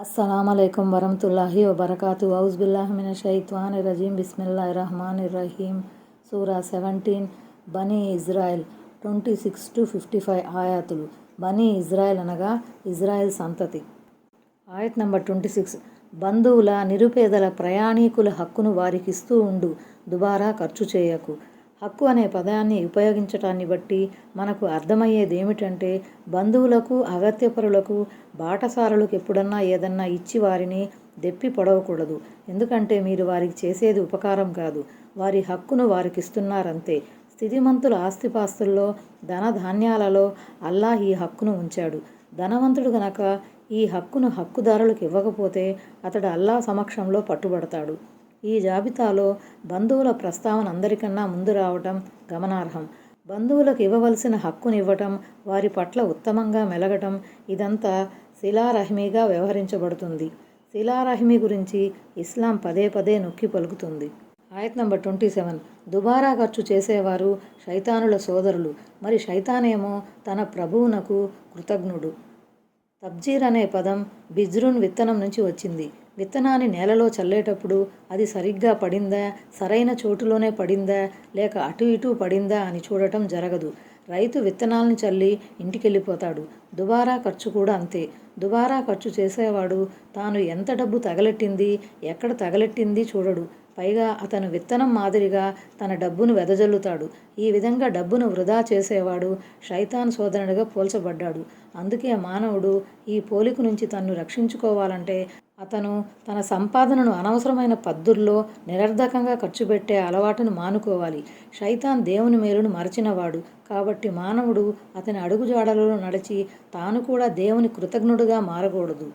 అస్సలం అయికం వరహతుల్లాహి వబర్కాతు. హౌస్ బిల్లాహమిన షైత్వాన్ రజీం బిస్మిల్లా రహమాన్ రహీం సూరా seventeen. Bani Israel twenty six to fifty five ఆయాతులు. Bani Israel అనగా ఇజ్రాయెల్ సంతతి. ఆయత్ నంబర్ ట్వంటీ సిక్స్. బంధువుల నిరుపేదల ప్రయాణీకుల హక్కును వారికి ఇస్తూ ఉండు. దుబారా ఖర్చు చేయకు. హక్కు అనే పదాన్ని ఉపయోగించటాన్ని బట్టి మనకు అర్థమయ్యేది ఏమిటంటే బంధువులకు అగత్యపరులకు బాటసారులకు ఎప్పుడన్నా ఏదన్నా ఇచ్చి వారిని దెప్పి పొడవకూడదు. ఎందుకంటే మీరు వారికి చేసేది ఉపకారం కాదు. వారి హక్కును వారికి ఇస్తున్నారంతే స్థితిమంతుల ఆస్తిపాస్తుల్లో ధన ధాన్యాలలో అల్లాహ్ ఈ హక్కును ఉంచాడు. ధనవంతుడు గనక ఈ హక్కును హక్కుదారులకు ఇవ్వకపోతే అతడు అల్లా సమక్షంలో పట్టుబడతాడు. ఈ జాబితాలో బంధువుల ప్రస్తావన అందరికన్నా ముందు రావటం గమనార్హం. బంధువులకు ఇవ్వవలసిన హక్కునివ్వటం వారి పట్ల ఉత్తమంగా మెలగటం ఇదంతా శిలారహిమీగా వ్యవహరించబడుతుంది. శిలారహిమి గురించి ఇస్లాం పదే పదే నొక్కి పలుకుతుంది. ఆయత్ నంబర్ ట్వంటీ సెవెన్. దుబారా ఖర్చు చేసేవారు శైతానుల సోదరులు. మరి శైతానేమో తన ప్రభువునకు కృతజ్ఞుడు. తబ్జీర్ అనే పదం బిజ్రున్ విత్తనం నుంచి వచ్చింది. విత్తనాన్ని నేలలో చల్లేటప్పుడు అది సరిగ్గా పడిందా సరైన చోటులోనే పడిందా లేక అటు ఇటు పడిందా అని చూడటం జరగదు. రైతు విత్తనాలను చల్లి ఇంటికెళ్ళిపోతాడు. దుబారా ఖర్చు కూడా అంతే. దుబారా ఖర్చు చేసేవాడు తాను ఎంత డబ్బు తగలెట్టింది ఎక్కడ తగలెట్టింది చూడడు. పైగా అతను విత్తనం మాదిరిగా తన డబ్బును వెదజల్లుతాడు. ఈ విధంగా డబ్బును వృధా చేసేవాడు శైతాన్ సోదరుడిగా పోల్చబడ్డాడు. అందుకే మానవుడు ఈ పోలిక నుంచి తన్ను రక్షించుకోవాలంటే అతను తన సంపాదనను అనవసరమైన పద్ధుల్లో నిరర్ధకంగా ఖర్చు పెట్టే అలవాటును మానుకోవాలి. శైతాన్ దేవుని మేలును మరచినవాడు. కాబట్టి మానవుడు అతని అడుగుజాడలలో నడిచి తాను కూడా దేవుని కృతజ్ఞుడుగా మారకూడదు.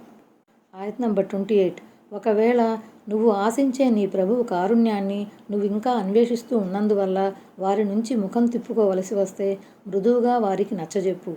ఆయత్ నంబర్ ట్వంటీ ఎయిట్. ఒకవేళ నువ్వు ఆశించే నీ ప్రభువు కారుణ్యాన్ని నువ్వు ఇంకా అన్వేషిస్తూ ఉన్నందువల్ల వారి నుంచి ముఖం తిప్పుకోవలసి వస్తే మృదువుగా వారికి నచ్చజెప్పు.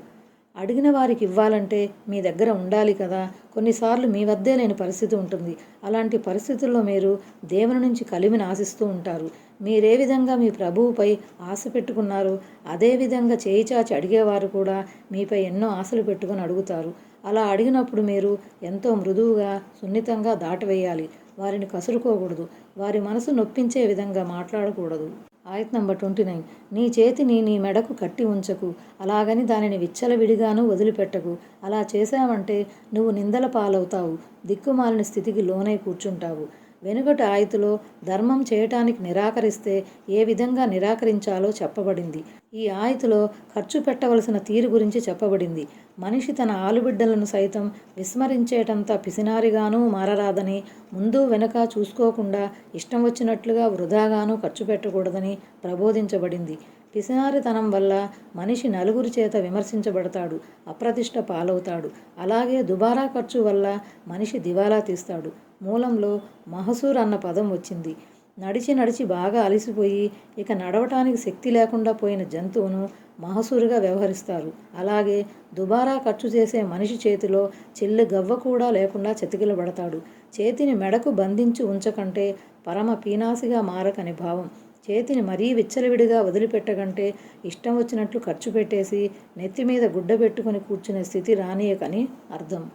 అడిగిన వారికి ఇవ్వాలంటే మీ దగ్గర ఉండాలి కదా. కొన్నిసార్లు మీ వద్దే లేని పరిస్థితి ఉంటుంది. అలాంటి పరిస్థితుల్లో మీరు దేవుని నుంచి కలిమిని ఆశిస్తూ ఉంటారు. మీరే విధంగా మీ ప్రభువుపై ఆశ పెట్టుకున్నారు అదే విధంగా చేయి చాచి అడిగేవారు కూడా మీపై ఎన్నో ఆశలు పెట్టుకొని అడుగుతారు. అలా అడిగినప్పుడు మీరు ఎంతో మృదువుగా సున్నితంగా దాటవేయాలి. వారిని కసురుకోకూడదు. వారి మనసు నొప్పించే విధంగా మాట్లాడకూడదు. ఆయత్ నంబర్ ట్వంటీ నైన్. నీ చేతిని నీ మెడకు కట్టి ఉంచకు. అలాగని దానిని విచ్చలవిడిగాను వదిలిపెట్టకు. అలా చేశావంటే నువ్వు నిందల పాలవుతావు. దిక్కుమాలిన స్థితికి లోనై కూర్చుంటావు. వెనుకటి ఆయతులో ధర్మం చేయటానికి నిరాకరిస్తే ఏ విధంగా నిరాకరించాలో చెప్పబడింది. ఈ ఆయతులో ఖర్చు పెట్టవలసిన తీరు గురించి చెప్పబడింది. మనిషి తన ఆలుబిడ్డలను సైతం విస్మరించేటంత పిసినారిగానూ మారరాదని ముందు వెనుక చూసుకోకుండా ఇష్టం వచ్చినట్లుగా వృధాగానూ ఖర్చు పెట్టకూడదని ప్రబోధించబడింది. పిసినారితనం వల్ల మనిషి నలుగురి చేత విమర్శించబడతాడు అప్రతిష్ట పాలవుతాడు. అలాగే దుబారా ఖర్చు వల్ల మనిషి దివాలా తీస్తాడు. మూలంలో మహసూర్ అన్న పదం వచ్చింది. నడిచి నడిచి బాగా అలసిపోయి ఇక నడవటానికి శక్తి లేకుండా పోయిన జంతువును మహసూరుగా వ్యవహరిస్తారు. అలాగే దుబారా ఖర్చు చేసే మనిషి చేతిలో చెల్లి గవ్వ కూడా లేకుండా చతికిలబడతాడు. చేతిని మెడకు బంధించి ఉంచకంటే పరమ పీనాసిగా మారకని భావం. చేతిని మరీ విచ్చలవిడిగా వదిలిపెట్టకంటే ఇష్టం వచ్చినట్లు ఖర్చు పెట్టేసి నెత్తి మీద గుడ్డ పెట్టుకుని కూర్చునే స్థితి రానియకని అర్థం.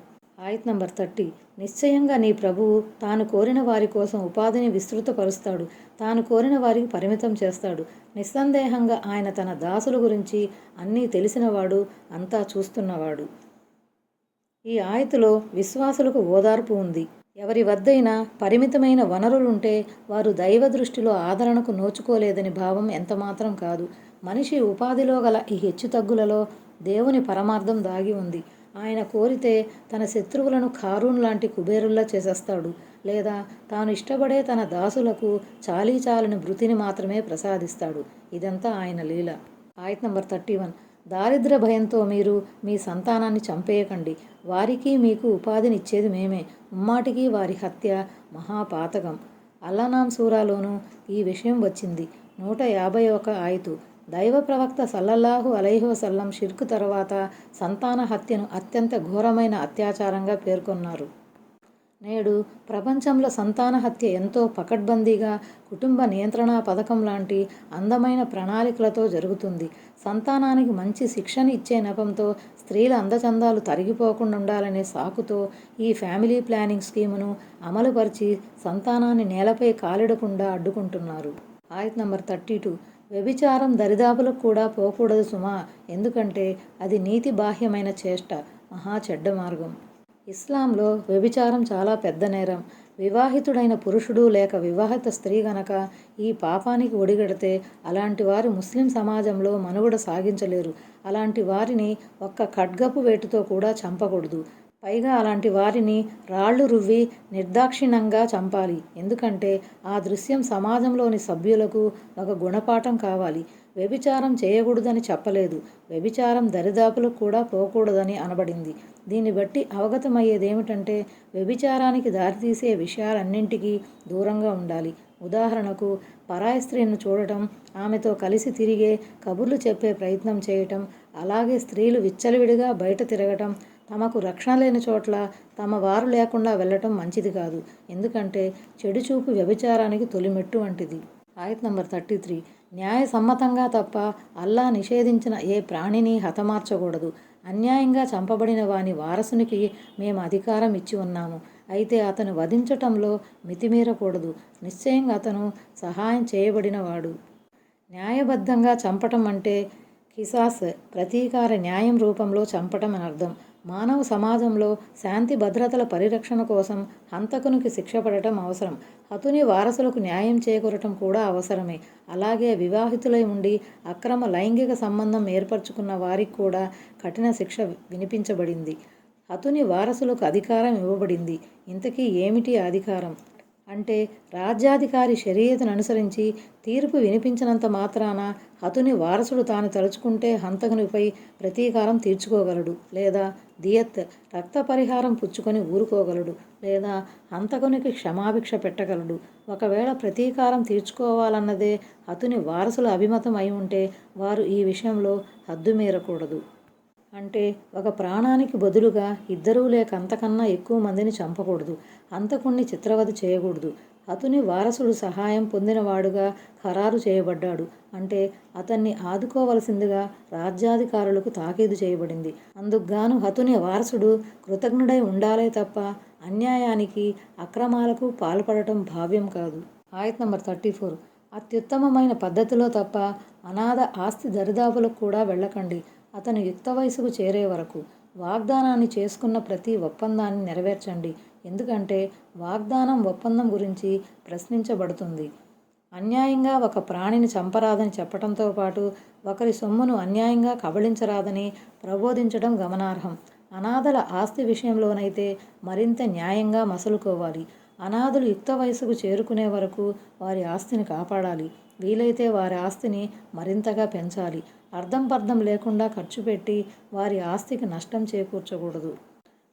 ఆయత్ నంబర్ థర్టీ. నిశ్చయంగా నీ ప్రభువు తాను కోరిన వారి కోసం ఉపాధిని విస్తృతపరుస్తాడు. తాను కోరిన వారికి పరిమితం చేస్తాడు. నిస్సందేహంగా ఆయన తన దాసుల గురించి అన్నీ తెలిసినవాడు అంతా చూస్తున్నవాడు. ఈ ఆయతులో విశ్వాసులకు ఓదార్పు ఉంది. ఎవరి వద్దైనా పరిమితమైన వనరులుంటే వారు దైవ దృష్టిలో ఆదరణకు నోచుకోలేదని భావం ఎంతమాత్రం కాదు. మనిషి ఉపాధిలో గల ఈ హెచ్చుతగ్గులలో దేవుని పరమార్థం దాగి ఉంది. ఆయన కోరితే తన శత్రువులను కారూన్ లాంటి కుబేరుల్లా చేసేస్తాడు. లేదా తాను ఇష్టపడే తన దాసులకు చాలీ చాలని భృతిని మాత్రమే ప్రసాదిస్తాడు. ఇదంతా ఆయన లీల. ఆయత్ నంబర్ థర్టీ వన్. దారిద్ర భయంతో మీరు మీ సంతానాన్ని చంపేయకండి. వారికి మీకు ఉపాధినిచ్చేది మేమే. ముమ్మాటికి వారి హత్య మహాపాతకం. అల్లనాం సూరాలోనూ ఈ విషయం వచ్చింది. నూట యాభై ఒక ఆయుతు. దైవ ప్రవక్త సల్లల్లాహు అలైహోసల్లం షిర్కు తర్వాత సంతాన హత్యను అత్యంత ఘోరమైన అత్యాచారంగా పేర్కొన్నారు. నేడు ప్రపంచంలో సంతాన హత్య ఎంతో పకడ్బందీగా కుటుంబ నియంత్రణ పథకం లాంటి అందమైన ప్రణాళికలతో జరుగుతుంది. సంతానానికి మంచి శిక్షణ ఇచ్చే నెపంతో స్త్రీల అందచందాలు తరిగిపోకుండా ఉండాలనే సాకుతో ఈ ఫ్యామిలీ ప్లానింగ్ స్కీమును అమలుపరిచి సంతానాన్ని నేలపై కాలిడకుండా అడ్డుకుంటున్నారు. ఆయత్ నంబర్ థర్టీ టూ వ్యభిచారం దరిదాపులకు కూడా పోకూడదు సుమా. ఎందుకంటే అది నీతి బాహ్యమైన చేష్ట. మహా చెడ్డ మార్గం. ఇస్లాంలో వ్యభిచారం చాలా పెద్ద నేరం. వివాహితుడైన పురుషుడు లేక వివాహిత స్త్రీ గనక ఈ పాపానికి ఒడిగడితే అలాంటి వారు ముస్లిం సమాజంలో మనుగడ సాగించలేరు. అలాంటి వారిని ఒక్క ఖడ్గపు వేటుతో కూడా చంపకూడదు. పైగా అలాంటి వారిని రాళ్ళు రువ్వి నిర్దాక్షిణ్యంగా చంపాలి. ఎందుకంటే ఆ దృశ్యం సమాజంలోని సభ్యులకు ఒక గుణపాఠం కావాలి. వ్యభిచారం చేయకూడదని చెప్పలేదు. వ్యభిచారం దరిదాపులకు కూడా పోకూడదని అనబడింది. దీన్ని బట్టి అవగతమయ్యేదేమిటంటే వ్యభిచారానికి దారితీసే విషయాలన్నింటికీ దూరంగా ఉండాలి. ఉదాహరణకు పరాయి స్త్రీని చూడటం ఆమెతో కలిసి తిరిగే కబుర్లు చెప్పే ప్రయత్నం చేయటం అలాగే స్త్రీలు విచ్చలవిడిగా బయట తిరగటం తమకు రక్షణ లేని చోట్ల తమ వారు లేకుండా వెళ్ళటం మంచిది కాదు. ఎందుకంటే చెడు చూపు వ్యభిచారానికి తొలిమెట్టు వంటిది. ఆయత్ నంబర్ థర్టీ త్రీ. న్యాయసమ్మతంగా తప్ప అల్లా నిషేధించిన ఏ ప్రాణిని హతమార్చకూడదు. అన్యాయంగా చంపబడిన వాని వారసునికి మేము అధికారం ఇచ్చి ఉన్నాము. అయితే అతను వధించటంలో మితిమీరకూడదు. నిశ్చయంగా అతను సహాయం చేయబడినవాడు. న్యాయబద్ధంగా చంపటం అంటే కిసాస్ ప్రతీకార న్యాయం రూపంలో చంపటం అని అర్థం మానవ సమాజంలో శాంతి భద్రతల పరిరక్షణ కోసం హంతకునికి శిక్ష పడటం అవసరం. హతుని వారసులకు న్యాయం చేకూరటం కూడా అవసరమే. అలాగే వివాహితులై ఉండి అక్రమ లైంగిక సంబంధం ఏర్పరచుకున్న వారికి కూడా కఠిన శిక్ష వినిపించబడింది. హతుని వారసులకు అధికారం ఇవ్వబడింది. ఇంతకీ ఏమిటి అధికారం? అంటే రాజ్యాధికారి షరియతను అనుసరించి తీర్పు వినిపించినంత మాత్రాన హతుని వారసుడు తాను తలుచుకుంటే హంతకునిపై ప్రతీకారం తీర్చుకోగలడు లేదా దియత్ రక్త పరిహారం పుచ్చుకొని ఊరుకోగలడు లేదా హంతకునికి క్షమాభిక్ష పెట్టగలడు. ఒకవేళ ప్రతీకారం తీర్చుకోవాలన్నదే హతుని వారసుల అభిమతం అయి ఉంటే వారు ఈ విషయంలో హద్దు మీరకూడదు. అంటే ఒక ప్రాణానికి బదులుగా ఇద్దరు లేక అంతకన్నా ఎక్కువ మందిని చంపకూడదు. అంతకుణ్ణి చిత్రవధ చేయకూడదు. అతని వారసుడు సహాయం పొందినవాడుగా ఖరారు చేయబడ్డాడు. అంటే అతన్ని ఆదుకోవలసిందిగా రాజ్యాధికారులకు తాకీదు చేయబడింది. అందుకుగాను హతుని వారసుడు కృతజ్ఞుడై ఉండాలే తప్ప అన్యాయానికి అక్రమాలకు పాల్పడటం భావ్యం కాదు. ఆయత్ నంబర్ థర్టీ ఫోర్. అత్యుత్తమమైన పద్ధతిలో తప్ప అనాథ ఆస్తి దరిదాపులకు కూడా వెళ్ళకండి. అతను యుక్త వయసుకు చేరే వరకు వాగ్దానాన్ని చేసుకున్న ప్రతి ఒప్పందాన్ని నెరవేర్చండి. ఎందుకంటే వాగ్దానం ఒప్పందం గురించి ప్రశ్నించబడుతుంది. అన్యాయంగా ఒక ప్రాణిని చంపరాదని చెప్పడంతో పాటు ఒకరి సొమ్మును అన్యాయంగా కబళించరాదని ప్రబోధించడం గమనార్హం. అనాథల ఆస్తి విషయంలోనైతే మరింత న్యాయంగా మసలుకోవాలి. అనాథులు యుక్త వయసుకు చేరుకునే వరకు వారి ఆస్తిని కాపాడాలి. వీలైతే వారి ఆస్తిని మరింతగా పెంచాలి. అర్థం పర్థం లేకుండా ఖర్చు పెట్టి వారి ఆస్తికి నష్టం చేకూర్చకూడదు.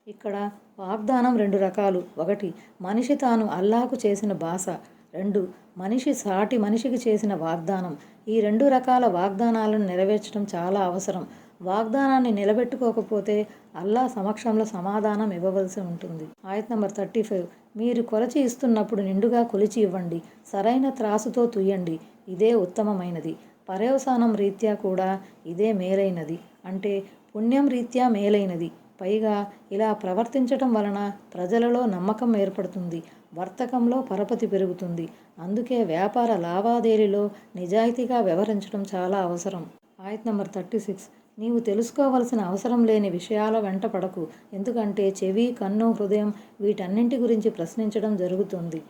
ఇక్కడ వాగ్దానం రెండు రకాలు. ఒకటి మనిషి తాను అల్లాకు చేసిన భాష రెండు మనిషి సాటి మనిషికి చేసిన వాగ్దానం. ఈ రెండు రకాల వాగ్దానాలను నెరవేర్చడం చాలా అవసరం. వాగ్దానాన్ని నిలబెట్టుకోకపోతే అల్లా సమక్షంలో సమాధానం ఇవ్వవలసి ఉంటుంది. ఆయత్ నంబర్ థర్టీ ఫైవ్. మీరు కొలచి ఇస్తున్నప్పుడు నిండుగా కొలిచి ఇవ్వండి. సరైన త్రాసుతో తుయ్యండి. ఇదే ఉత్తమమైనది. పర్యవసానం రీత్యా కూడా ఇదే మేలైనది. అంటే పుణ్యం రీత్యా మేలైనది. పైగా ఇలా ప్రవర్తించటం వలన ప్రజలలో నమ్మకం ఏర్పడుతుంది. వర్తకంలో పరపతి పెరుగుతుంది. అందుకే వ్యాపార లావాదేవీలో నిజాయితీగా వ్యవహరించడం చాలా అవసరం. ఆయత్ నంబర్ థర్టీ సిక్స్. నీవు తెలుసుకోవలసిన అవసరం లేని విషయాల వెంట పడకు. ఎందుకంటే చెవి కన్ను హృదయం వీటన్నింటి గురించి ప్రశ్నించడం జరుగుతుంది.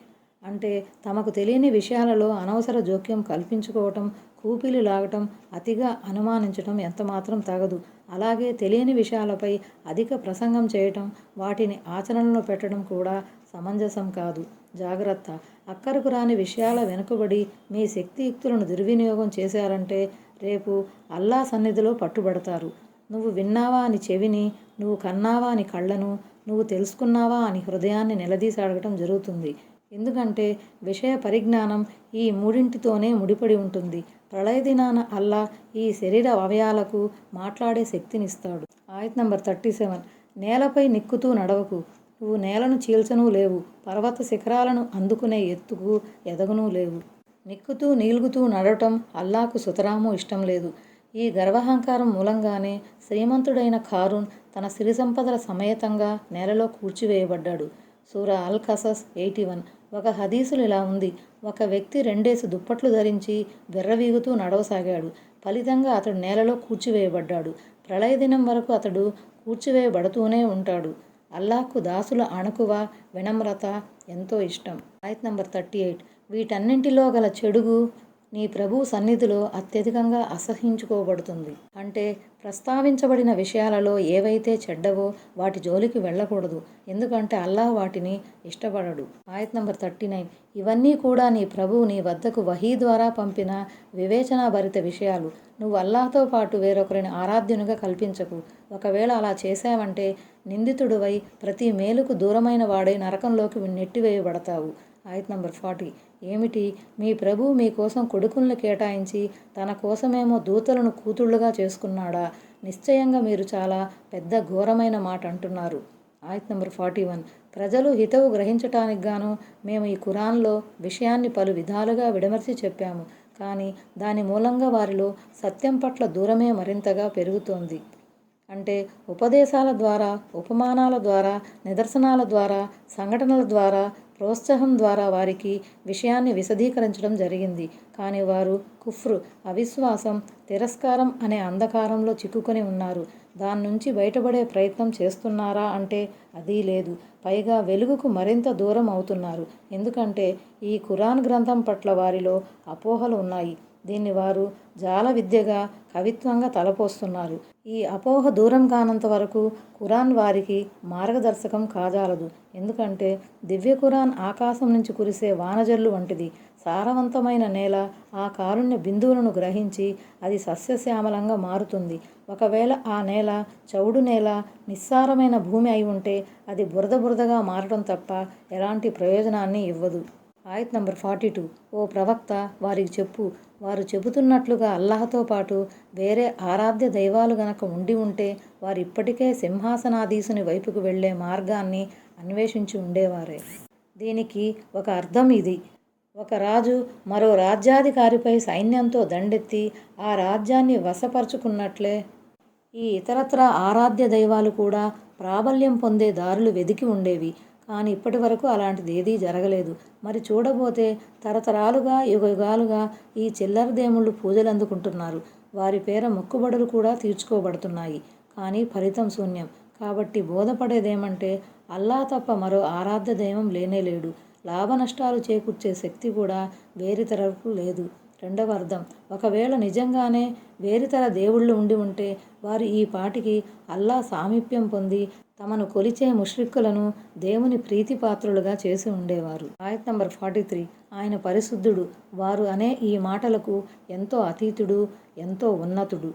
అంటే తమకు తెలియని విషయాలలో అనవసర జోక్యం కల్పించుకోవటం కూపీలు లాగటం అతిగా అనుమానించటం ఎంతమాత్రం తగదు. అలాగే తెలియని విషయాలపై అధిక ప్రసంగం చేయటం వాటిని ఆచరణలో పెట్టడం కూడా సమంజసం కాదు. జాగ్రత్త. అక్కరకు రాని విషయాల వెనుకబడి మీ శక్తియుక్తులను దుర్వినియోగం చేశారంటే రేపు అల్లా సన్నిధిలో పట్టుబడతారు. నువ్వు విన్నావా అని చెవిని నువ్వు కన్నావా అని కళ్ళను నువ్వు తెలుసుకున్నావా అని హృదయాన్ని నిలదీసి అడగటం జరుగుతుంది. ఎందుకంటే విషయ పరిజ్ఞానం ఈ మూడింటితోనే ముడిపడి ఉంటుంది. ప్రళయ దినాన అల్లా ఈ శరీర అవయాలకు మాట్లాడే శక్తినిస్తాడు. ఆయత్ నంబర్ థర్టీ సెవెన్. నేలపై నిక్కుతూ నడవకు. నువ్వు నేలను చీల్చనూ లేవు. పర్వత శిఖరాలను అందుకునే ఎత్తుకు ఎదగనూ లేవు. నిక్కుతూ నీలుగుతూ నడవటం అల్లాకు సుతరాము ఇష్టం లేదు. ఈ గర్వహంకారం మూలంగానే శ్రీమంతుడైన ఖారూన్ తన సిరి సంపదల సమేతంగా నేలలో కూర్చివేయబడ్డాడు. సూరా అల్ కసస్ ఎయిటీ వన్. ఒక హదీసులు ఇలా ఉంది. ఒక వ్యక్తి రెండేసి దుప్పట్లు ధరించి విర్రవీగుతూ నడవసాగాడు. ఫలితంగా అతడు నేలలో కూర్చివేయబడ్డాడు. ప్రళయ దినం వరకు అతడు కూర్చివేయబడుతూనే ఉంటాడు. అల్లాహ్కు దాసుల అణకువ వినమ్రత ఎంతో ఇష్టం. ఆయత్ నంబర్ థర్టీ ఎయిట్. వీటన్నింటిలో గల చెడుగు నీ ప్రభు సన్నిధిలో అత్యధికంగా అసహించుకోబడుతుంది అంటే ప్రస్తావించబడిన విషయాలలో ఏవైతే చెడ్డవో వాటి జోలికి వెళ్ళకూడదు. ఎందుకంటే అల్లాహ్ వాటిని ఇష్టపడడు. ఆయత్ నంబర్ థర్టీ నైన్. ఇవన్నీ కూడా నీ ప్రభువు నీ వద్దకు వహీ ద్వారా పంపిన వివేచనాభరిత విషయాలు. నువ్వు అల్లాహతో పాటు వేరొకరిని ఆరాధ్యునిగా కల్పించకు. ఒకవేళ అలా చేశావంటే నిందితుడివై ప్రతి మేలుకు దూరమైన వాడై నరకంలోకి నెట్టివేయబడతావు. ఆయత్ నంబర్ ఫార్టీ. ఏమిటి? మీ ప్రభు మీకోసం కొడుకులను కేటాయించి తన కోసమేమో దూతలను కూతుళ్ళుగా చేసుకున్నాడా? నిశ్చయంగా మీరు చాలా పెద్ద ఘోరమైన మాట అంటున్నారు. ఆయత్ నెంబర్ ఫార్టీ వన్. ప్రజలు హితవు గ్రహించటానికి గాను మేము ఈ కురాన్లో విషయాన్ని పలు విధాలుగా విడమర్చి చెప్పాము. కానీ దాని మూలంగా వారిలో సత్యం పట్ల దూరమే మరింతగా పెరుగుతోంది. అంటే ఉపదేశాల ద్వారా ఉపమానాల ద్వారా నిదర్శనాల ద్వారా సంఘటనల ద్వారా ప్రోత్సాహం ద్వారా వారికి విషయాన్ని విశదీకరించడం జరిగింది. కానీ వారు కుఫ్రు అవిశ్వాసం తిరస్కారం అనే అంధకారంలో చిక్కుకొని ఉన్నారు. దాని నుంచి బయటపడే ప్రయత్నం చేస్తున్నారా అంటే అది లేదు. పైగా వెలుగుకు మరింత దూరం అవుతున్నారు. ఎందుకంటే ఈ ఖురాన్ గ్రంథం పట్ల వారిలో అపోహలు ఉన్నాయి. దీన్ని వారు జాల విద్యగా కవిత్వంగా తలపోస్తున్నారు. ఈ అపోహ దూరం కానంత వరకు ఖురాన్ వారికి మార్గదర్శకం కాజాలదు. ఎందుకంటే దివ్య ఖురాన్ ఆకాశం నుంచి కురిసే వానజల్లు వంటిది. సారవంతమైన నేల ఆ కారుణ్య బిందువులను గ్రహించి అది సస్యశ్యామలంగా మారుతుంది. ఒకవేళ ఆ నేల చౌడు నేల నిస్సారమైన భూమి అయి ఉంటే అది బురద బురదగా మారడం తప్ప ఎలాంటి ప్రయోజనాన్ని ఇవ్వదు. ఆయత్ నంబర్ ఫార్టీ టూ. ఓ ప్రవక్త వారికి చెప్పు. వారు చెబుతున్నట్లుగా అల్లాహతో పాటు వేరే ఆరాధ్య దైవాలు గనక ఉండి ఉంటే వారు ఇప్పటికే సింహాసనాధీసుని వైపుకు వెళ్ళే మార్గాన్ని అన్వేషించి ఉండేవారే. దీనికి ఒక అర్థం ఇది. ఒక రాజు మరో రాజ్యాధికారిపై సైన్యంతో దండెత్తి ఆ రాజ్యాన్ని వశపరుచుకున్నట్లే ఈ ఇతరత్ర ఆరాధ్య దైవాలు కూడా ప్రాబల్యం పొందే దారులు వెదికి ఉండేవి. కానీ ఇప్పటి వరకు అలాంటిది ఏదీ జరగలేదు. మరి చూడబోతే తరతరాలుగా యుగయుగాలుగా ఈ చిల్లర దేవుళ్ళు పూజలు అందుకుంటున్నారు. వారి పేర మొక్కుబడులు కూడా తీర్చుకోబడుతున్నాయి. కానీ ఫలితం శూన్యం. కాబట్టి బోధపడేదేమంటే అల్లా తప్ప మరో ఆరాధ్య దైవం లేనేలేడు లాభ నష్టాలు చేకూర్చే శక్తి కూడా వేరితరకు లేదు. రెండవ అర్థం. ఒకవేళ నిజంగానే వేరితర దేవుళ్ళు ఉండి ఉంటే వారు ఈ పాటికి అల్లా సామీప్యం పొంది తమను కొలిచే ముష్రిక్కులను దేవుని ప్రీతిపాత్రులుగా చేసి ఉండేవారు. ఆయత్ నంబర్ ఫార్టీ త్రీ. ఆయన పరిశుద్ధుడు. వారు అనే ఈ మాటలకు ఎంతో అతీతుడు ఎంతో ఉన్నతుడు.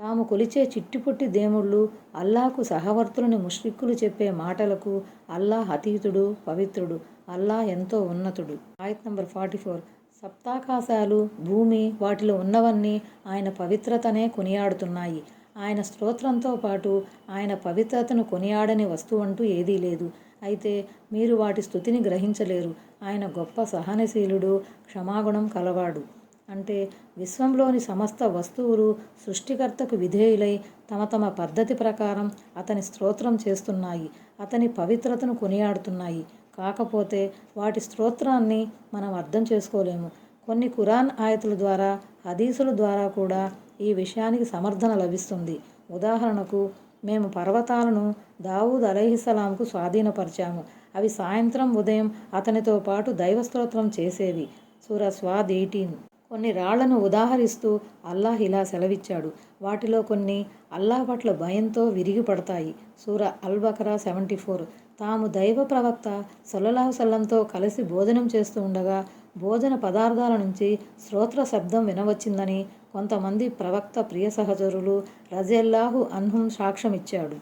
తాము కొలిచే చిట్టిపుట్టి దేవుళ్ళు అల్లాకు సహవర్తులని ముష్రిక్కులు చెప్పే మాటలకు అల్లాహ్ అతీతుడు పవిత్రుడు. అల్లా ఎంతో ఉన్నతుడు. ఆయత్ నంబర్ ఫార్టీ ఫోర్. సప్తాకాశాలు భూమి వాటిలో ఉన్నవన్నీ ఆయన పవిత్రతనే కొనియాడుతున్నాయి. ఆయన స్తోత్రంతో పాటు ఆయన పవిత్రతను కొనియాడని వస్తువు అంటూ ఏదీ లేదు. అయితే మీరు వాటి స్థుతిని గ్రహించలేరు. ఆయన గొప్ప సహనశీలుడు క్షమాగుణం కలవాడు. అంటే విశ్వంలోని సమస్త వస్తువులు సృష్టికర్తకు విధేయులై తమ తమ పద్ధతి ప్రకారం అతని స్తోత్రం చేస్తున్నాయి. అతని పవిత్రతను కొనియాడుతున్నాయి. కాకపోతే వాటి స్తోత్రాన్ని మనం అర్థం చేసుకోలేము. కొన్ని కురాన్ ఆయతుల ద్వారా హదీసుల ద్వారా కూడా ఈ విషయానికి సమర్థన లభిస్తుంది. ఉదాహరణకు మేము పర్వతాలను దావూద్ అలహిసలాంకు స్వాధీనపరిచాము. అవి సాయంత్రం ఉదయం అతనితో పాటు దైవస్తోత్రం చేసేవి. సూర స్వాద్ ఎయిటీన్. కొన్ని రాళ్ళను ఉదాహరిస్తూ అల్లాహ్ ఇలా సెలవిచ్చాడు. వాటిలో కొన్ని అల్లాహ్ పట్ల భయంతో విరిగిపడతాయి. సూర అల్బకరా సెవెంటీ ఫోర్. తాము దైవ ప్రవక్త సల్లల్లాహు సల్లంతో కలిసి భోజనం చేస్తూ ఉండగా భోజన పదార్థాల నుంచి శ్రోత్ర శబ్దం వినవచ్చిందని కొంతమంది ప్రవక్త ప్రియ సహచరులు రజెల్లాహు అన్హుం సాక్ష్యమిచ్చాడు.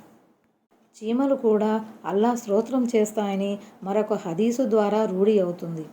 చీమలు కూడా అల్లా స్తోత్రం చేస్తాయని మరొక హదీసు ద్వారా రూఢి అవుతుంది.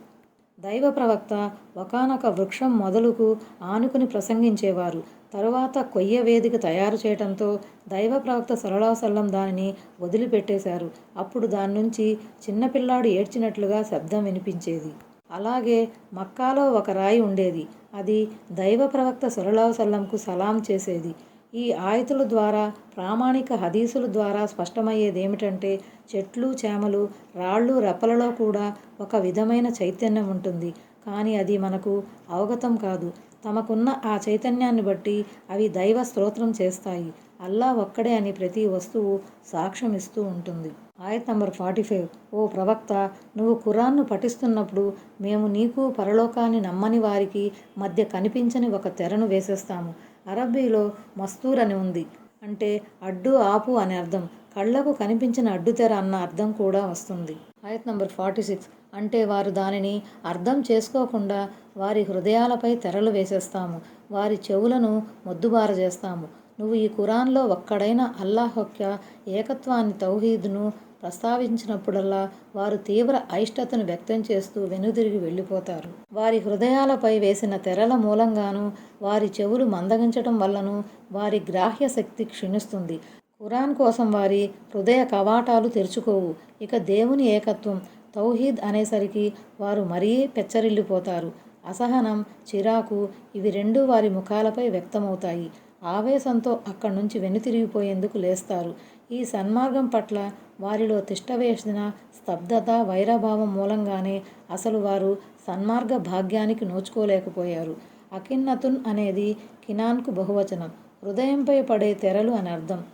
దైవ ప్రవక్త ఒకనొక వృక్షం మొదలుకు ఆనుకుని ప్రసంగించేవారు. తరువాత కొయ్య వేదిక తయారు చేయటంతో దైవ ప్రవక్త సరళాసల్లం దానిని వదిలిపెట్టేశారు. అప్పుడు దాని నుంచి చిన్నపిల్లాడు ఏడ్చినట్లుగా శబ్దం వినిపించేది. అలాగే మక్కాలో ఒక రాయి ఉండేది. అది దైవ ప్రవక్త సరళాసల్లంకు సలాం చేసేది. ఈ ఆయతుల ద్వారా ప్రామాణిక హదీసుల ద్వారా స్పష్టమయ్యేది ఏమిటంటే చెట్లు చేమలు రాళ్ళు రెప్పలలో కూడా ఒక విధమైన చైతన్యం ఉంటుంది. కానీ అది మనకు అవగతం కాదు. తమకున్న ఆ చైతన్యాన్ని బట్టి అవి దైవ స్తోత్రం చేస్తాయి. అల్లా ఒక్కడే అని ప్రతి వస్తువు సాక్ష్యం ఇస్తూ ఉంటుంది. ఆయత్ నంబర్ ఫార్టీ ఫైవ్. ఓ ప్రవక్త నువ్వు ఖురాన్ను పఠిస్తున్నప్పుడు మేము నీకు పరలోకాన్ని నమ్మని వారికి మధ్య కనిపించని ఒక తెరను వేసేస్తాము. అరబ్బీలో మస్తూర్ అని ఉంది. అంటే అడ్డు ఆపు అని అర్థం. కళ్ళకు కనిపించిన అడ్డుతెర అన్న అర్థం కూడా వస్తుంది. ఆయత్ నంబర్ ఫార్టీ సిక్స్. అంటే వారు దానిని అర్థం చేసుకోకుండా వారి హృదయాలపై తెరలు వేసేస్తాము. వారి చెవులను మొద్దుబార చేస్తాము. నువ్వు ఈ కురాన్లో ఒక్కడైన అల్లాహ్ యొక్క ఏకత్వాన్ని తౌహీద్ను ప్రస్తావించినప్పుడల్లా వారు తీవ్ర అయిష్టతను వ్యక్తం చేస్తూ వెనుదిరిగి వెళ్ళిపోతారు. వారి హృదయాలపై వేసిన తెరల మూలంగాను వారి చెవులు మందగించటం వల్లను వారి గ్రాహ్య శక్తి క్షీణిస్తుంది. ఖురాన్ కోసం వారి హృదయ కవాటాలు తెరుచుకోవు. ఇక దేవుని ఏకత్వం తౌహీద్ అనేసరికి వారు మరీ పెచ్చరిల్లిపోతారు. అసహనం చిరాకు ఇవి రెండు వారి ముఖాలపై వ్యక్తమవుతాయి. ఆవేశంతో అక్కడి నుంచి వెనుతిరిగిపోయేందుకు లేస్తారు. ఈ సన్మార్గం పట్ల వారిలో తిష్టవేసిన స్తబ్దత వైరభావం మూలంగానే అసలు వారు సన్మార్గ భాగ్యానికి నోచుకోలేకపోయారు. అకిన్నతున్ అనేది కినాన్కు బహువచనం. హృదయంపై పడే తెరలు అని అర్థం.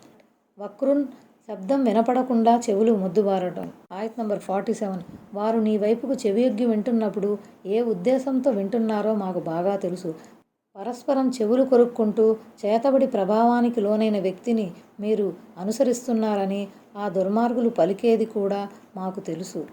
వక్రున్ శబ్దం వినపడకుండా చెవులు ముద్దుబారటం. ఆయత్ నంబర్ ఫార్టీ సెవెన్. వారు నీ వైపుకు చెవియొగ్గి వింటున్నప్పుడు ఏ ఉద్దేశంతో వింటున్నారో మాకు బాగా తెలుసు. పరస్పరం చెవులు కొరుక్కుంటూ చేతబడి ప్రభావానికి లోనైన వ్యక్తిని మీరు అనుసరిస్తున్నారని ఆ దుర్మార్గులు పలికేది కూడా మాకు తెలుసు.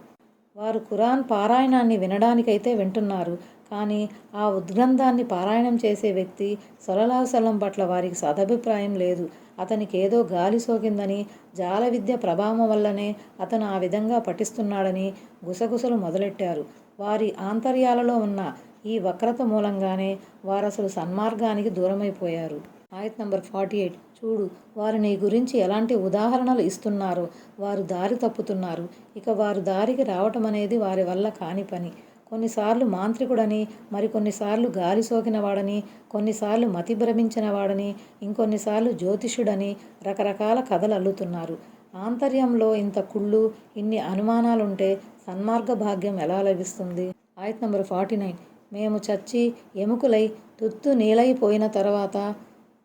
వారు ఖురాన్ పారాయణాన్ని వినడానికైతే వింటున్నారు. కానీ ఆ ఉద్గ్రంథాన్ని పారాయణం చేసే వ్యక్తి సొలలాసలం పట్ల వారికి సదభిప్రాయం లేదు. అతనికి ఏదో గాలి సోకిందని జాల విద్య ప్రభావం వల్లనే అతను ఆ విధంగా పఠిస్తున్నాడని గుసగుసలు మొదలెట్టారు. వారి ఆంతర్యాలలో ఉన్న ఈ వక్రత మూలంగానే వారు అసలు సన్మార్గానికి దూరమైపోయారు. ఆయత్ నంబర్ ఫార్టీ ఎయిట్. చూడు వారు నీ గురించి ఎలాంటి ఉదాహరణలు ఇస్తున్నారో వారు దారి తప్పుతున్నారు. ఇక వారు దారికి రావటం అనేది వారి వల్ల కాని పని. కొన్నిసార్లు మాంత్రికుడని మరికొన్నిసార్లు గాలి సోకినవాడని కొన్నిసార్లు మతి భ్రమించినవాడని ఇంకొన్నిసార్లు జ్యోతిషుడని రకరకాల కథలు అల్లుతున్నారు. ఆంతర్యంలో ఇంత కుళ్ళు ఇన్ని అనుమానాలుంటే సన్మార్గ భాగ్యం ఎలా లభిస్తుంది? ఆయత్ నంబర్ ఫార్టీ నైన్. మేము చచ్చి ఎముకలై తుత్తు నీలైపోయిన తర్వాత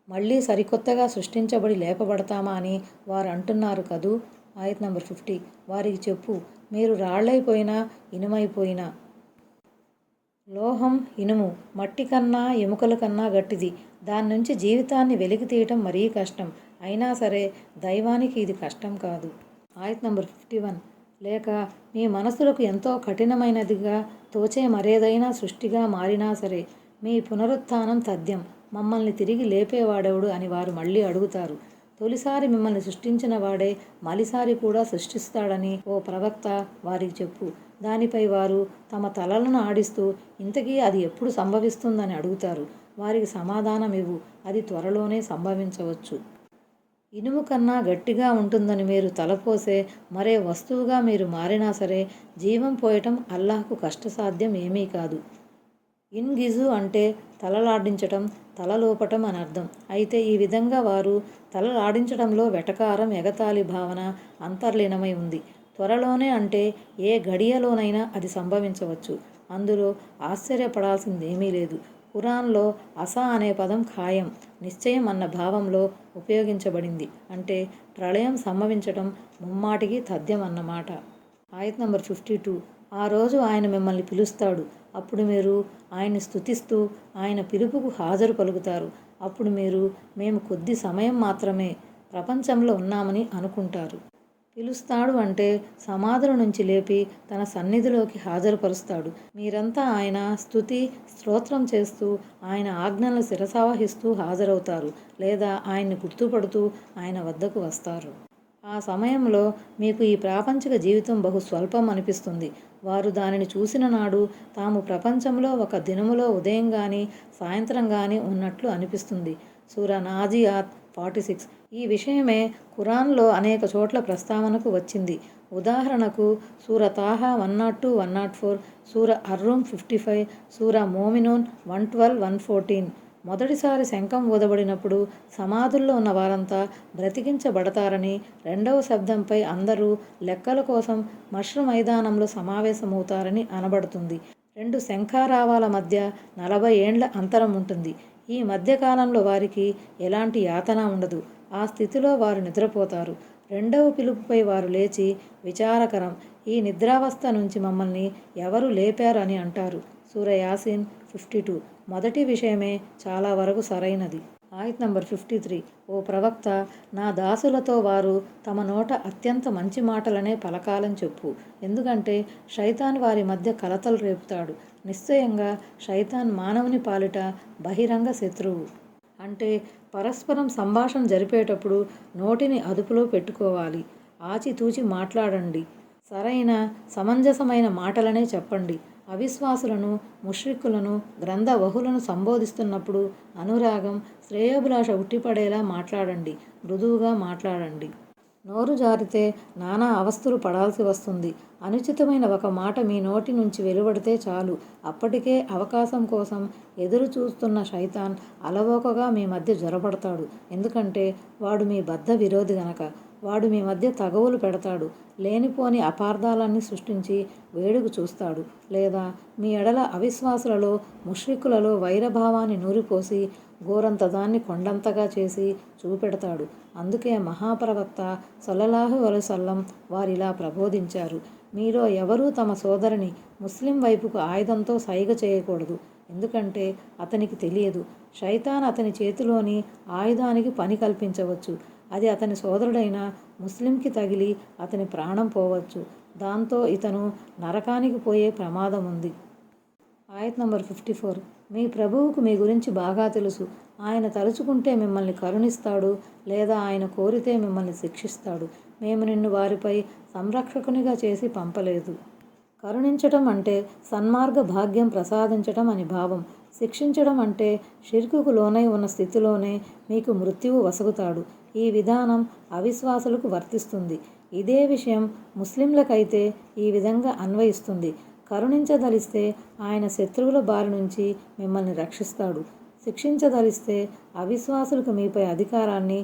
మళ్ళీ సరికొత్తగా సృష్టించబడి లేపబడతామా అని వారు అంటున్నారు కదూ? ఆయత్ నంబర్ ఫిఫ్టీ. వారికి చెప్పు మీరు రాళ్ళైపోయినా ఇనుమైపోయినా లోహం ఇనుము మట్టి కన్నా ఎముకల కన్నా గట్టిది. దాని నుంచి జీవితాన్ని వెలికి తీయటం మరీ కష్టం. అయినా సరే దైవానికి ఇది కష్టం కాదు. ఆయత్ నంబర్ ఫిఫ్టీ వన్. లేక మీ మనసులకు ఎంతో కఠినమైనదిగా తోచే మరేదైనా సృష్టిగా మారినా సరే మీ పునరుత్థానం తథ్యం. మమ్మల్ని తిరిగి లేపేవాడెవడు అని వారు మళ్ళీ అడుగుతారు. తొలిసారి మిమ్మల్ని సృష్టించిన వాడే మలిసారి కూడా సృష్టిస్తాడని ఓ ప్రవక్త వారికి చెప్పు. దానిపై వారు తమ తలలను ఆడిస్తూ ఇంతకీ అది ఎప్పుడు సంభవిస్తుందని అడుగుతారు. వారికి సమాధానం ఇవ్వు. అది త్వరలోనే సంభవించవచ్చు. ఇనుము కన్నా గట్టిగా ఉంటుందని మీరు తలపోసే మరే వస్తువుగా మీరు మారినా సరే జీవం పోయటం అల్లాహ్కు కష్టసాధ్యం ఏమీ కాదు. ఇన్గిజు అంటే తలలాడించటం తలలోపటం అని అర్థం. అయితే ఈ విధంగా వారు తలలాడించడంలో వెటకారం ఎగతాళి భావన అంతర్లీనమై ఉంది. త్వరలోనే అంటే ఏ గడియలోనైనా అది సంభవించవచ్చు. అందులో ఆశ్చర్యపడాల్సిందేమీ లేదు. ఖురాన్లో అసా అనే పదం ఖాయం నిశ్చయం అన్న భావంలో ఉపయోగించబడింది. అంటే ప్రళయం సంభవించటం ముమ్మాటికి తథ్యం అన్నమాట ఆయత్ నంబర్ ఫిఫ్టీ టూ. ఆ రోజు ఆయన మిమ్మల్ని పిలుస్తాడు. అప్పుడు మీరు ఆయన్ని స్థుతిస్తూ ఆయన పిలుపుకు హాజరు పలుకుతారు. అప్పుడు మీరు మేము కొద్ది సమయం మాత్రమే ప్రపంచంలో ఉన్నామని అనుకుంటారు. పిలుస్తాడు అంటే సమాధుల నుంచి లేపి తన సన్నిధిలోకి హాజరుపరుస్తాడు. మీరంతా ఆయన స్థుతి స్తోత్రం చేస్తూ ఆయన ఆజ్ఞలను శిరసావహిస్తూ హాజరవుతారు లేదా ఆయన్ని గుర్తుపడుతూ ఆయన వద్దకు వస్తారు. ఆ సమయంలో మీకు ఈ ప్రాపంచిక జీవితం బహు స్వల్పం అనిపిస్తుంది. వారు దానిని చూసిన నాడు తాము ప్రపంచంలో ఒక దినములో ఉదయం కానీ సాయంత్రం కానీ ఉన్నట్లు అనిపిస్తుంది. సూర నాజియాత్ ఫార్టీ సిక్స్. ఈ విషయమే ఖురాన్లో అనేక చోట్ల ప్రస్తావనకు వచ్చింది. ఉదాహరణకు సూర Taha one nought two one nought four సూర అర్రూమ్ ఫిఫ్టీ ఫైవ్ సూర మోమినోన్ వన్ ట్వెల్వ్ వన్ ఫోర్టీన్. మొదటిసారి శంఖం ఊదబడినప్పుడు సమాధుల్లో ఉన్న వారంతా బ్రతికించబడతారని రెండవ శబ్దంపై అందరూ లెక్కల కోసం మష్రు మైదానంలో సమావేశమవుతారని అనబడుతుంది. రెండు శంఖారావాల మధ్య నలభై ఏండ్ల అంతరం ఉంటుంది. ఈ మధ్యకాలంలో వారికి ఎలాంటి యాతన ఉండదు. ఆ స్థితిలో వారు నిద్రపోతారు. రెండవ పిలుపుపై వారు లేచి విచారకరం ఈ నిద్రావస్థ నుంచి మమ్మల్ని ఎవరు లేపారు అని అంటారు. సూర యాసిన్ ఫిఫ్టీ టూ. మొదటి విషయమే చాలా వరకు సరైనది. ఆయత్ నంబర్ ఫిఫ్టీ త్రీ. ఓ ప్రవక్త నా దాసులతో వారు తమ నోట అత్యంత మంచి మాటలనే పలకాలని చెప్పు. ఎందుకంటే శైతాన్ వారి మధ్య కలతలు రేపుతాడు. నిశ్చయంగా శైతాన్ మానవుని పాలిట బహిరంగ శత్రువు. అంటే పరస్పరం సంభాషణ జరిపేటప్పుడు నోటిని అదుపులో పెట్టుకోవాలి. ఆచితూచి మాట్లాడండి. సరైన సమంజసమైన మాటలనే చెప్పండి. అవిశ్వాసులను ముష్రిక్కులను గ్రంథవహులను సంబోధిస్తున్నప్పుడు అనురాగం శ్రేయోభిలాష ఉట్టిపడేలా మాట్లాడండి మృదువుగా మాట్లాడండి. నోరు జారితే నానా అవస్థలు పడాల్సి వస్తుంది. అనుచితమైన ఒక మాట మీ నోటి నుంచి వెలువడితే చాలు. అప్పటికే అవకాశం కోసం ఎదురు చూస్తున్న శైతాన్ అలవోకగా మీ మధ్య జ్వరపడతాడు ఎందుకంటే వాడు మీ బద్ధ విరోధి గనక. వాడు మీ మధ్య తగవులు పెడతాడు. లేనిపోని అపార్థాలన్నీ సృష్టించి వేడుకు చూస్తాడు. లేదా మీ ఎడల అవిశ్వాసులలో ముష్రికులలో వైరభావాన్ని నూరిపోసి గోరంత దాన్ని కొండంతగా చేసి చూపెడతాడు. అందుకే మహాప్రవక్త సొల్లలాహు వలసల్లం వారిలా ప్రబోధించారు. మీలో ఎవరూ తమ సోదరిని ముస్లిం వైపుకు ఆయుధంతో సైగ చేయకూడదు. ఎందుకంటే అతనికి తెలియదు. శైతాన్ అతని చేతిలోని ఆయుధానికి పని కల్పించవచ్చు. అది అతని సోదరుడైన ముస్లింకి తగిలి అతని ప్రాణం పోవచ్చు. దాంతో ఇతను నరకానికి పోయే ప్రమాదం ఉంది. ఆయత్ నంబర్ ఫిఫ్టీ ఫోర్. మీ ప్రభువుకు మీ గురించి బాగా తెలుసు. ఆయన తలుచుకుంటే మిమ్మల్ని కరుణిస్తాడు లేదా ఆయన కోరితే మిమ్మల్ని శిక్షిస్తాడు. మేము నిన్ను వారిపై సంరక్షకునిగా చేసి పంపలేదు. కరుణించటం అంటే సన్మార్గ భాగ్యం ప్రసాదించటం అని భావం. శిక్షించడం అంటే షిర్కుకు లోనై ఉన్న స్థితిలోనే మీకు మృత్యువు వసగుతాడు. ఈ విధానం అవిశ్వాసులకు వర్తిస్తుంది. ఇదే విషయం ముస్లింలకైతే ఈ విధంగా అన్వయిస్తుంది. కరుణించదలిస్తే ఆయన శత్రువుల బారి నుంచి మిమ్మల్ని రక్షిస్తాడు. శిక్షించదలిస్తే అవిశ్వాసులకు మీపై అధికారాన్ని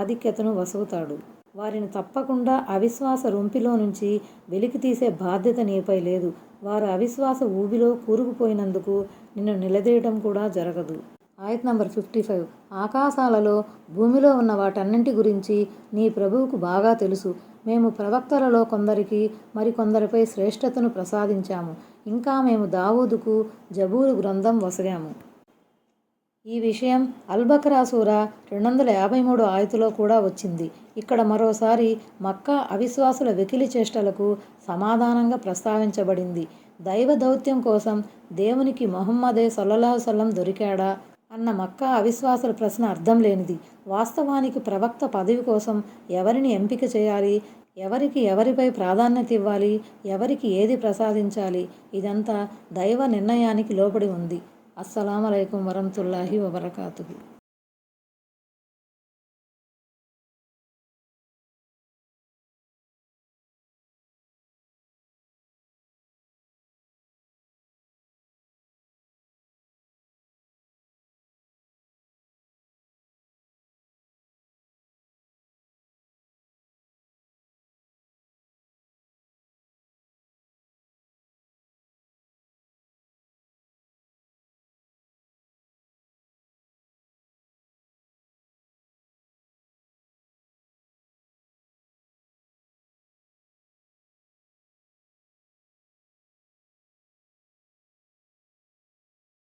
ఆధిక్యతను వసుగుతాడు. వారిని తప్పకుండా అవిశ్వాస రొంపిలో నుంచి వెలికి తీసే బాధ్యత నీపై లేదు. వారు అవిశ్వాస ఊబిలో కూరుకుపోయినందుకు నిన్ను నిలదీయడం కూడా జరగదు. ఆయత్ నంబర్ ఫిఫ్టీ ఫైవ్. ఆకాశాలలో భూమిలో ఉన్న వాటన్నింటి గురించి నీ ప్రభువుకు బాగా తెలుసు. మేము ప్రవక్తలలో కొందరికి మరికొందరిపై శ్రేష్టతను ప్రసాదించాము. ఇంకా మేము దావూదుకు జబూరు గ్రంథం వసగాము. ఈ విషయం అల్బకరాసూర రెండు వందల యాభై మూడు ఆయతులో కూడా వచ్చింది. ఇక్కడ మరోసారి మక్కా అవిశ్వాసుల వెకిలి చేష్టలకు సమాధానంగా ప్రస్తావించబడింది. దైవ దౌత్యం కోసం దేవునికి మొహమ్మదే సల్లల్లాహు దొరికాడా? అన్న మక్క అవిశ్వాసుల ప్రశ్న అర్థం లేనిది. వాస్తవానికి ప్రవక్త పదవి కోసం ఎవరిని ఎంపిక చేయాలి? ఎవరికి ఎవరిపై ప్రాధాన్యత ఇవ్వాలి? ఎవరికి ఏది ప్రసాదించాలి? ఇదంతా దైవ నిర్ణయానికి లోబడి ఉంది. అస్సలం అయికం వరంతుల్లాహి వబర్కాతు